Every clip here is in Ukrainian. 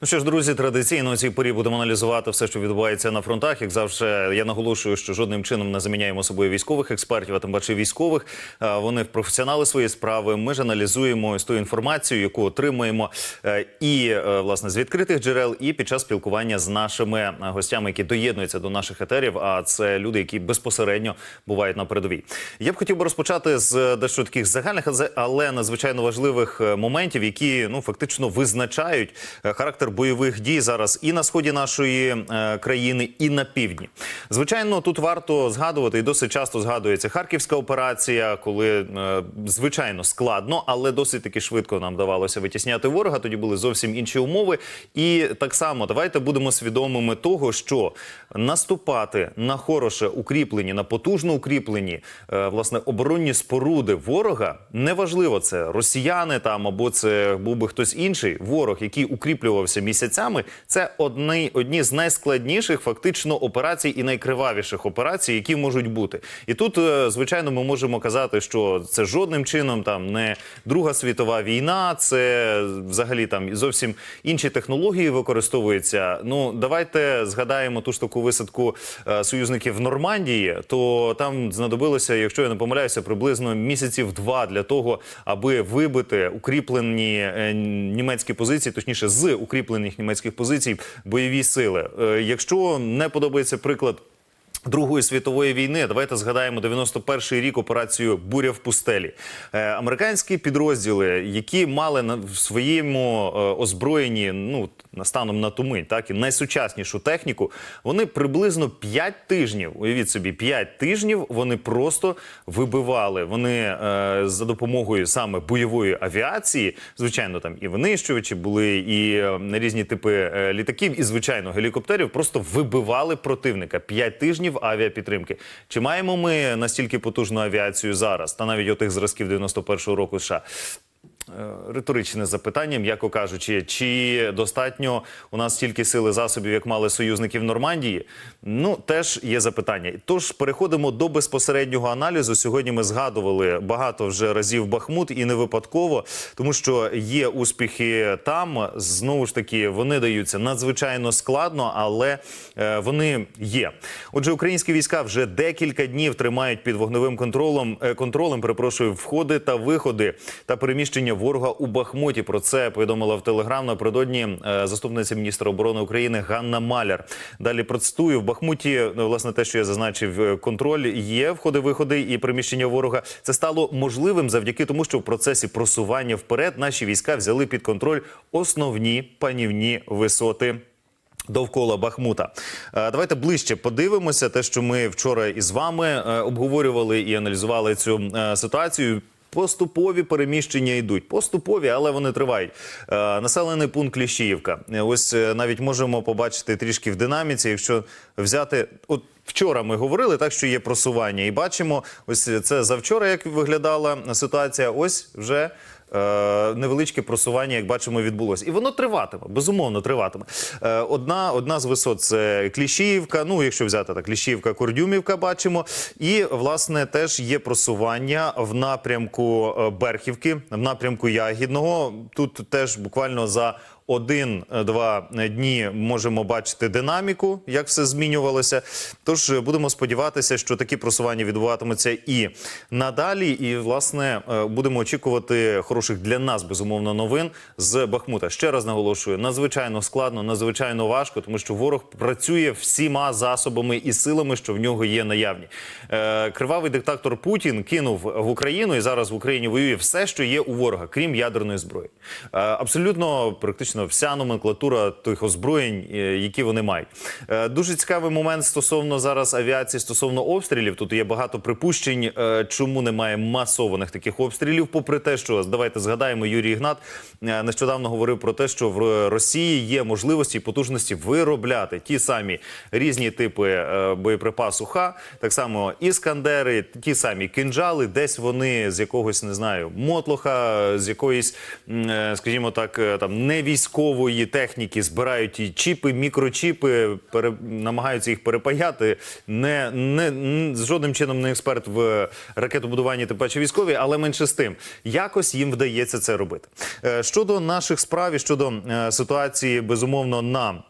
Ну що ж, друзі, традиційно у цій порі будемо аналізувати все, що відбувається на фронтах. Як завжди, я наголошую, що жодним чином не заміняємо собою військових експертів, а тим паче військових. Е, Вони професіонали своєї справи. Ми ж аналізуємо ось ту інформацію, яку отримуємо е, і е, власне з відкритих джерел, і під час спілкування з нашими гостями, які доєднуються до наших етерів. А це люди, які безпосередньо бувають на передовій. Я б хотів би розпочати з дещо таких загальних, але- надзвичайно важливих моментів, які ну фактично визначають е, характер бойових дій зараз і на сході нашої е, країни, і на півдні. Звичайно, тут варто згадувати і досить часто згадується харківська операція, коли е, звичайно складно, але досить таки швидко нам давалося витісняти ворога. Тоді були зовсім інші умови. І так само давайте будемо свідомими того, що наступати на хороше укріплені, на потужно укріплені е, власне оборонні споруди ворога неважливо, це росіяни там або це був би хтось інший. Ворог, який укріплювався місяцями, це одні, одні з найскладніших фактично операцій і найкривавіших операцій, які можуть бути. І тут, е, звичайно, ми можемо казати, що це жодним чином там не Друга світова війна, це взагалі там зовсім інші технології використовуються. Ну давайте згадаємо ту ж таку висадку е, союзників в Нормандії. То там знадобилося, якщо я не помиляюся, приблизно місяців два для того, аби вибити укріплені е, німецькі позиції, точніше з укріплених німецьких позицій бойові сили. Е, якщо не подобається приклад. Другої світової війни давайте згадаємо 91-й рік операцію Буря в пустелі. Е, американські підрозділи, які мали на в своєму е, озброєнні, ну на- станом на ту мить, так і найсучаснішу техніку, вони приблизно 5 тижнів. Уявіть собі, 5 тижнів вони просто вибивали. Вони е, за допомогою саме бойової авіації, звичайно, там і винищувачі були, і е, різні типи літаків, і звичайно гелікоптерів, просто вибивали противника. 5 тижнів авіапідтримки. Чи маємо ми настільки потужну авіацію зараз, та навіть отих зразків 91-го року США? Е, Риторичне запитання, м'яко кажучи, чи достатньо у нас стільки сили засобів, як мали союзники в Нормандії? Ну теж є запитання. Тож переходимо до безпосереднього аналізу. Сьогодні ми згадували багато вже разів Бахмут і не випадково, тому що є успіхи там. Знову ж таки, вони даються надзвичайно складно, але е, вони є. Отже, українські війська вже декілька днів тримають під вогневим контролем е, контролем. Перепрошую, входи та виходи та переміщення ворога у Бахмуті. Про це повідомила в телеграм напередодні е, заступниця міністра оборони України Ганна Маляр. Далі процитую в Бахмуті. ну, Власне, те, що я зазначив, е, контроль є входи, виходи і переміщення ворога. Це стало можливим завдяки тому, що в процесі просування вперед наші війська взяли під контроль основні панівні висоти. Довкола Бахмута. Е, Давайте ближче подивимося. Те, що ми вчора із вами обговорювали і аналізували цю ситуацію. Поступові переміщення йдуть. Поступові, але вони тривають. Е, Населений пункт Кліщіївка. Е, Ось е, навіть можемо побачити трішки в динаміці, якщо взяти. От вчора ми говорили так, що є просування, і бачимо, ось це завчора, як виглядала ситуація. Ось вже е, невеличке просування, як бачимо, відбулося. І воно триватиме, безумовно, триватиме. Е, одна, одна з висот це Кліщіївка. Ну, якщо взяти так, Кліщіївка, Кордюмівка, бачимо. І, власне, теж є просування в напрямку е, Берхівки, в напрямку Ягідного. Тут теж буквально за один-два дні можемо бачити динаміку, як все змінювалося. Тож е, будемо сподіватися, що такі просування відбуватимуться і надалі. І власне е, будемо очікувати хороших для нас безумовно новин з Бахмута. Ще раз наголошую, надзвичайно складно, надзвичайно важко, тому що ворог працює всіма засобами і силами, що в нього є наявні. Е, Кривавий диктатор Путін кинув в Україну і зараз в Україні воює все, що є у ворога, крім ядерної зброї. Е, Абсолютно практично вся номенклатура тих озброєнь, е, які вони мають. Е, Дуже цікавий момент стосовно зараз авіації, стосовно обстрілів. Тут є багато припущень, е, чому немає масованих таких обстрілів. Попри те, що давайте згадаємо, Юрій Ігнат нещодавно говорив про те, що в Росії є можливості і потужності виробляти ті самі різні типи боєприпасу Х, так само іскандери, ті самі кинджали, десь вони з якогось не знаю мотлоха, з якоїсь, скажімо так, там не військової військової техніки, збирають і чіпи, мікрочіпи, пере, намагаються їх перепаяти. Не, не, жодним чином не експерт в ракетобудуванні, тим паче військові, але менше з тим, якось їм вдається це робити. Е, Щодо наших справ і щодо е, ситуації, безумовно, на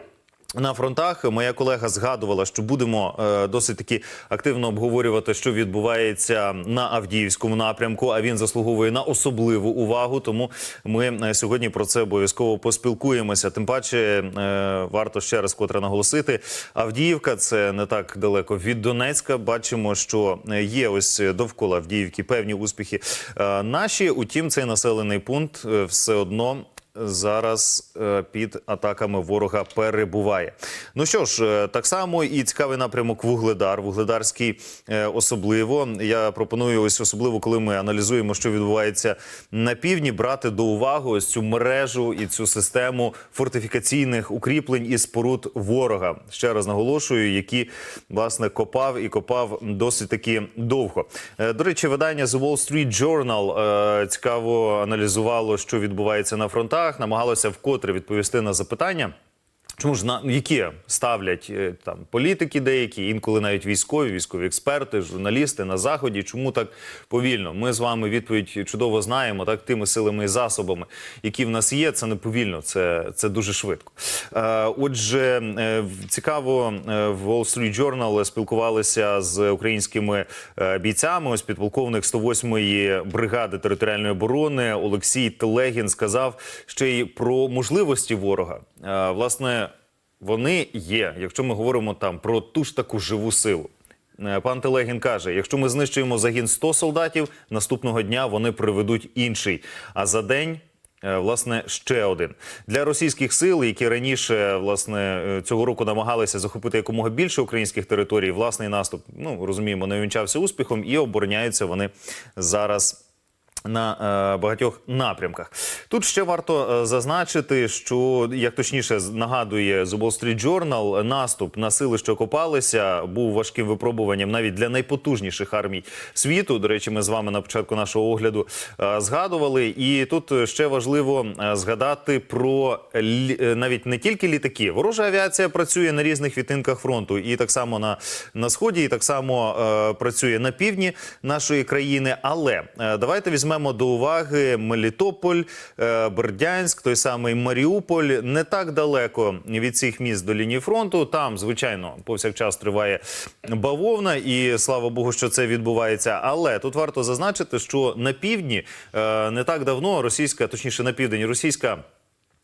на фронтах моя колега згадувала, що будемо е, досить таки активно обговорювати, що відбувається на Авдіївському напрямку. А він заслуговує на особливу увагу. Тому ми е, сьогодні про це обов'язково поспілкуємося. Тим паче е, варто ще раз котре наголосити. Авдіївка це не так далеко від Донецька. Бачимо, що є ось довкола Авдіївки певні успіхи. Наші, утім, цей населений пункт все одно зараз е, під атаками ворога перебуває. Ну що ж, е, так само і цікавий напрямок Вугледар. Вугледарський е, особливо. Я пропоную ось особливо, коли ми аналізуємо, що відбувається на півдні, брати до уваги ось цю мережу і цю систему фортифікаційних укріплень і споруд ворога. Ще раз наголошую, які власне копав і копав досить таки довго. До речі, видання The Wall Street Journal цікаво аналізувало, що відбувається на фронтах, намагалося вкотре відповісти на запитання. Чому ж на які ставлять е, там політики, деякі інколи навіть військові, військові експерти, журналісти на заході? Чому так повільно? Ми з вами відповідь чудово знаємо. Так тими силами і засобами, які в нас є, це не повільно, це, це дуже швидко. Е, отже, е, цікаво е, в Wall Street Journal спілкувалися з українськими е, бійцями. Ось підполковник 108-ї бригади територіальної оборони Олексій Телегін сказав ще й про можливості ворога. Е, Власне, вони є, якщо ми говоримо там про ту ж таку живу силу. Е, Пан Телегін каже: якщо ми знищуємо загін 100 солдатів, наступного дня вони приведуть інший. А за день. е, Власне, ще один для російських сил, які раніше власне цього року намагалися захопити якомога більше українських територій. Власний наступ, ну розуміємо, не увінчався успіхом, і обороняються вони зараз на е, багатьох напрямках. Тут ще варто е, зазначити, що як точніше нагадує The Wall Street Journal, наступ на сили, що копалися, був важким випробуванням навіть для найпотужніших армій світу. До речі, ми з вами на початку нашого огляду е, згадували. І тут ще важливо згадати про навіть не тільки літаки. Ворожа авіація працює на різних відтинках фронту, і так само на, на сході, і так само працює на півдні нашої країни. Але давайте візьмемо до уваги Мелітополь, е, Бердянськ, той самий Маріуполь. Не так далеко від цих міст до лінії фронту. Там, звичайно, повсякчас триває бавовна, і слава Богу, що це відбувається. Але тут варто зазначити, що на півдні е, не так давно російська, точніше на південь, російська.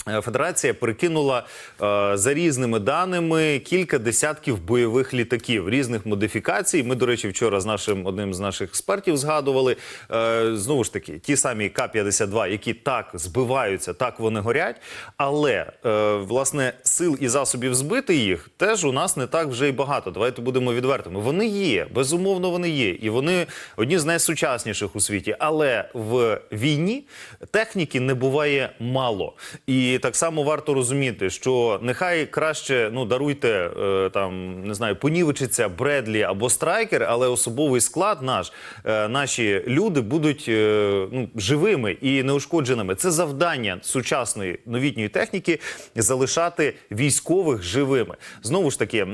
Е, Федерація перекинула е, за різними даними кілька десятків бойових літаків різних модифікацій. Ми, до речі, вчора з нашим одним з наших експертів згадували е, знову ж таки ті самі К-52, які так збиваються, так вони горять. Але власне сил і засобів збити їх теж у нас не так вже й багато. Давайте будемо відвертими. Вони є, безумовно, вони є, і вони одні з найсучасніших у світі. Але в війні техніки не буває мало. І так само варто розуміти, що нехай краще ну даруйте е, там не знаю, понівечиться Бредлі або Страйкер, але особовий склад наш, е, наші люди будуть е, ну, живими і неушкодженими. Це завдання сучасної новітньої техніки залишати військових живими. Знову ж таки,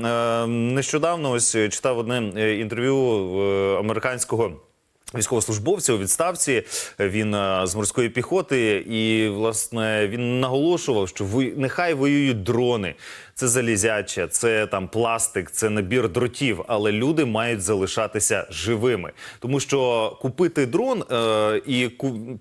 нещодавно ось читав одне інтерв'ю американського. Військовослужбовця у відставці він е, з морської піхоти, і власне він наголошував, що нехай воюють дрони. Це залізяче, це там пластик, це набір дротів, але люди мають залишатися живими, тому що купити дрон е, і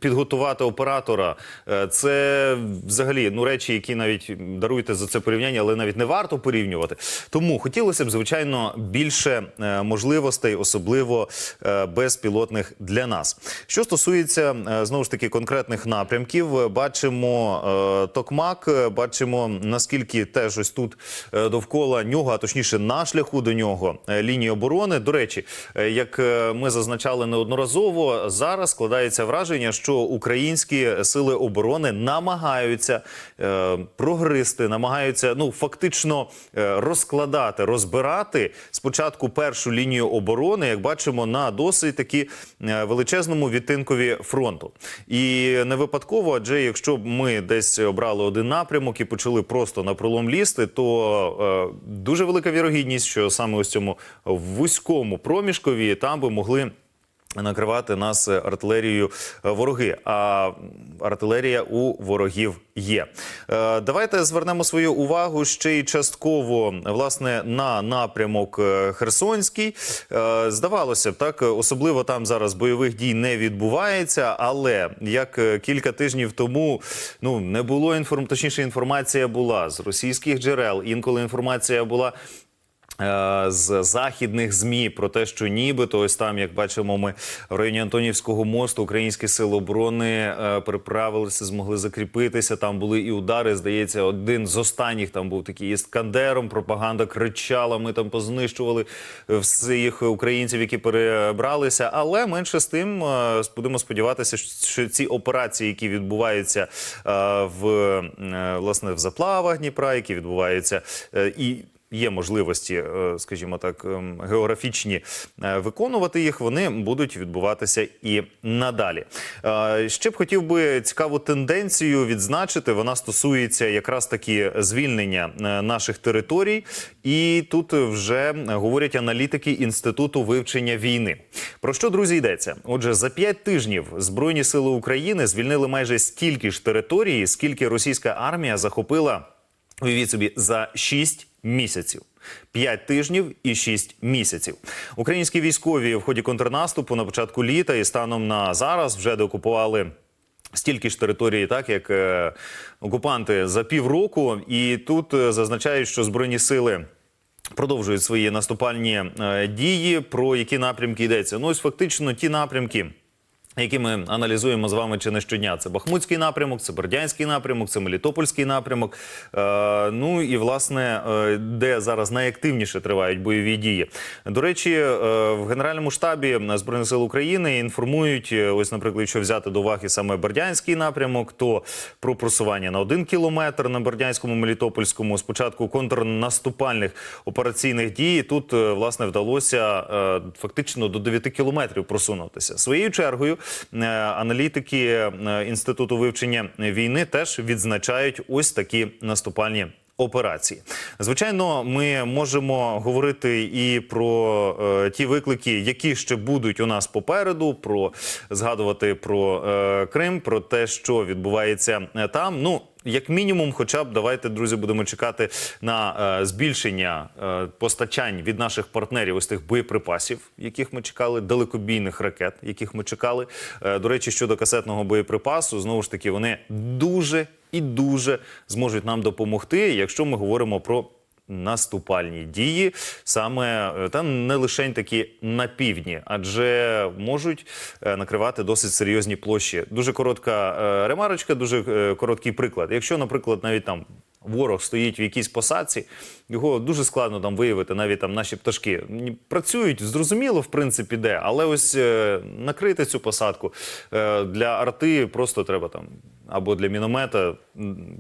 підготувати оператора е, це взагалі ну речі, які навіть даруйте за це порівняння, але навіть не варто порівнювати. Тому хотілося б звичайно більше е, можливостей, особливо е, безпілотних для нас. Що стосується е, знову ж таки конкретних напрямків, бачимо е, Токмак, бачимо наскільки теж ось тут е, довкола нього, а точніше на шляху до нього е, лінії оборони. До речі, е, як ми зазначали неодноразово, зараз складається враження, що українські сили оборони намагаються прогристи, намагаються ну фактично розкладати, розбирати спочатку першу лінію оборони, як бачимо, на досить такі величезному відтинкові фронту. І не випадково, адже якщо б ми десь обрали один напрямок і почали просто на пролом лізти, то е, дуже велика вірогідність, що саме ось цьому вузькому проміжкові там би могли. Накривати нас артилерією е, вороги, а артилерія у ворогів є. Е, Давайте звернемо свою увагу ще й частково власне на напрямок е, Херсонський. Здавалося б, так особливо там зараз бойових дій не відбувається, але як кілька тижнів тому ну не було інформ... точніше, інформація була з російських джерел. Інколи інформація була з західних змі про те, що нібито ось там, як бачимо, ми в районі Антонівського мосту українські сили оборони е, переправилися, змогли закріпитися. Там були і удари. Здається, один з останніх там був такий іскандером. Пропаганда кричала. Ми там познищували всіх українців, які перебралися. Але менше з тим е, будемо сподіватися, що ці операції, які відбуваються е, в е, власне в заплавах Дніпра, які відбуваються е, і є можливості, е, скажімо так, ем, географічні е, виконувати їх, вони будуть відбуватися і надалі. Е, Ще б хотів би цікаву тенденцію відзначити. Вона стосується якраз таки звільнення наших територій, і тут вже говорять аналітики інституту вивчення війни. Про що друзі йдеться? Отже, за п'ять тижнів збройні сили України звільнили майже стільки ж території, скільки російська армія захопила. Уявіть собі за 6 місяців. 5 тижнів і 6 місяців. Українські військові в ході контрнаступу на початку літа і станом на зараз вже деокупували стільки ж території, так як е, окупанти за півроку. І тут е, зазначають, що збройні сили. Продовжують свої наступальні е, дії. Про які напрямки йдеться? Ну ось фактично ті напрямки, які ми аналізуємо з вами чи не щодня. Це Бахмутський напрямок, це Бердянський напрямок, це Мелітопольський напрямок. Е, ну і власне, е, де зараз найактивніше тривають бойові дії. До речі, е, в Генеральному штабі Збройних сил України інформують, е, ось, наприклад, що взяти до уваги саме Бердянський напрямок, то про просування на один кілометр на Бердянському Мелітопольському. Спочатку контрнаступальних операційних дій тут е, власне вдалося е, фактично до 9 кілометрів просунутися. Своєю чергою аналітики е, інституту вивчення війни теж відзначають ось такі наступальні. Операції, звичайно, ми можемо говорити і про е, ті виклики, які ще будуть у нас попереду. Про згадувати про е, Крим, про те, що відбувається е, там. Ну як мінімум, хоча б давайте, друзі, будемо чекати на е, збільшення е, постачань від наших партнерів ось тих боєприпасів, яких ми чекали, далекобійних ракет, яких ми чекали. Е, до речі, щодо касетного боєприпасу, знову ж таки, вони дуже і дуже зможуть нам допомогти, якщо ми говоримо про. Наступальні дії саме е, та не лише такі на півдні, адже можуть е, накривати досить серйозні площі. Дуже коротка е, ремарочка, дуже короткий приклад. Якщо, наприклад, навіть там ворог стоїть в якійсь посадці, його дуже складно там виявити, навіть там наші пташки працюють, зрозуміло, в принципі, де, але ось е, накрити цю посадку е, для арти просто треба там. Або для міномета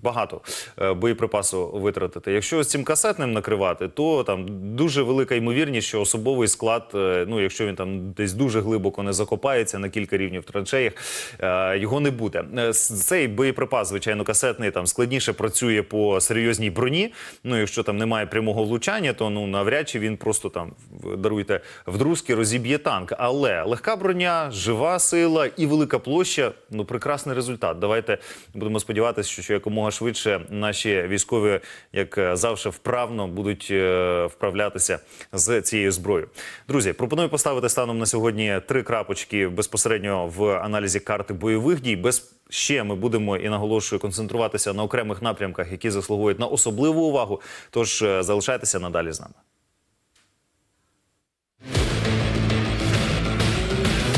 багато е, боєприпасу витратити. Якщо з цим касетним накривати, то там дуже велика ймовірність, що особовий склад, е, ну якщо він там десь дуже глибоко не закопається на кілька рівнів траншеях, е, його не буде. Цей боєприпас, звичайно, касетний там складніше працює по серйозній броні. Ну, якщо там немає прямого влучання, то ну навряд чи він просто там даруйте вдрузки розіб'є танк. Але легка броня, жива сила і велика площа ну прекрасний результат. Давайте будемо сподіватися, що, якомога швидше наші військові, як е, завжди, вправно будуть е, вправлятися з цією зброєю. Друзі, пропоную поставити станом на сьогодні три крапочки безпосередньо в аналізі карти бойових дій. Без ще ми будемо і наголошую концентруватися на окремих напрямках, які заслуговують на особливу увагу. Тож е, залишайтеся надалі з нами.